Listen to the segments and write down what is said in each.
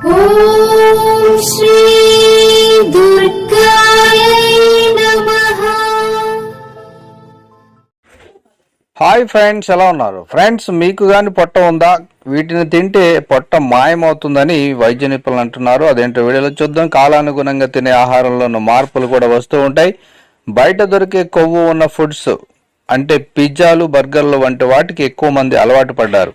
Hi friends ఎలా ఉన్నారు? Friends మీకు గాని పొట్ట ఉందా? వీటిని తింటే పొట్ట మాయమవుతుందని వైద్య నిపుణులు అంటున్నారు. అదేంటో వీడియోలో చూద్దాం. కాలానుగుణంగా తినే ఆహారంలో మార్పులు కూడా వస్తూ ఉంటాయి. బయట దొరికే కొవ్వు ఉన్న ఫుడ్స్ అంటే పిజ్జాలు బర్గర్లు వంటి వాటికి ఎక్కువ మంది అలవాటు పడ్డారు.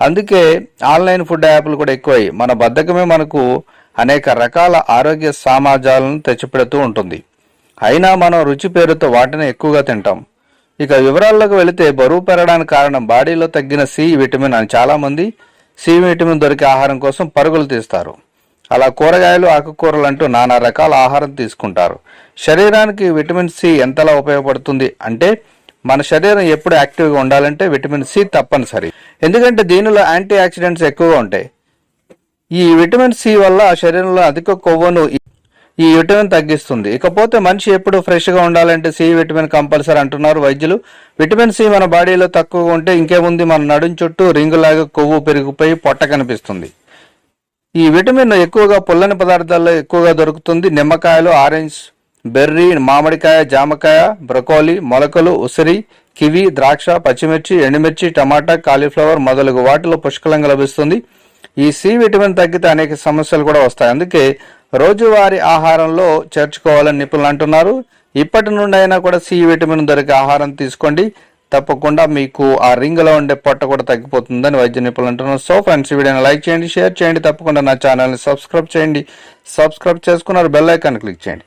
అందుకే ఆన్లైన్ ఫుడ్ యాప్లు కూడా ఎక్కువయ్యి మన బద్ధకమే మనకు అనేక రకాల ఆరోగ్య సామాజాలను తెచ్చిపెడుతూ ఉంటుంది. అయినా మనం రుచి పేరుతో వాటిని ఎక్కువగా తింటాం. ఇక వివరాల్లోకి వెళితే బరువు పెరగడానికి కారణం బాడీలో తగ్గిన సి విటమిన్ అని చాలామంది సి విటమిన్ దొరికే ఆహారం కోసం పరుగులు తీస్తారు. అలా కూరగాయలు ఆకుకూరలు అంటూ నానా రకాల ఆహారం తీసుకుంటారు. శరీరానికి విటమిన్ సి ఎంతలా ఉపయోగపడుతుంది అంటే మన శరీరం ఎప్పుడు యాక్టివ్గా ఉండాలంటే విటమిన్ సి తప్పనిసరి. ఎందుకంటే దీనిలో యాంటీ ఆక్సిడెంట్స్ ఎక్కువగా ఉంటాయి. ఈ విటమిన్ సి వల్ల శరీరంలో అధిక కొవ్వును ఈ విటమిన్ తగ్గిస్తుంది. ఇకపోతే మనిషి ఎప్పుడు ఫ్రెష్గా ఉండాలంటే సి విటమిన్ కంపల్సరీ అంటున్నారు వైద్యులు. విటమిన్ సి మన బాడీలో తక్కువగా ఉంటే ఇంకేముంది? మన నడుం చుట్టూ రింగులాగా కొవ్వు పెరిగిపోయి పొట్ట కనిపిస్తుంది. ఈ విటమిన్ ఎక్కువగా పుల్లని పదార్థాల్లో ఎక్కువగా దొరుకుతుంది. నిమ్మకాయలు ఆరెంజ్ బెర్రీ మామిడికాయ జామకాయ బ్రకోలీ మొలకలు ఉసిరి కివి ద్రాక్ష పచ్చిమిర్చి ఎండుమిర్చి టమాటా కాలీఫ్లవర్ మొదలగు వాటిలో పుష్కలంగా లభిస్తుంది. ఈ సి విటమిన్ తగ్గితే అనేక సమస్యలు కూడా వస్తాయి. అందుకే రోజువారీ ఆహారంలో చేర్చుకోవాలని నిపుణులు అంటున్నారు. ఇప్పటి నుండి అయినా కూడా సి విటమిన్ దొరికే ఆహారం తీసుకోండి. తప్పకుండా మీకు ఆ రింగ్లో ఉండే పొట్ట కూడా తగ్గిపోతుందని వైద్య నిపుణులు అంటున్నారు. సో ఫ్రెండ్స్ వీడియోని లైక్ చేయండి షేర్ చేయండి. తప్పకుండా నా ఛానల్ని సబ్స్క్రైబ్ చేయండి. సబ్స్క్రైబ్ చేసుకున్నారు బెల్ ఐకాన్ క్లిక్ చేయండి.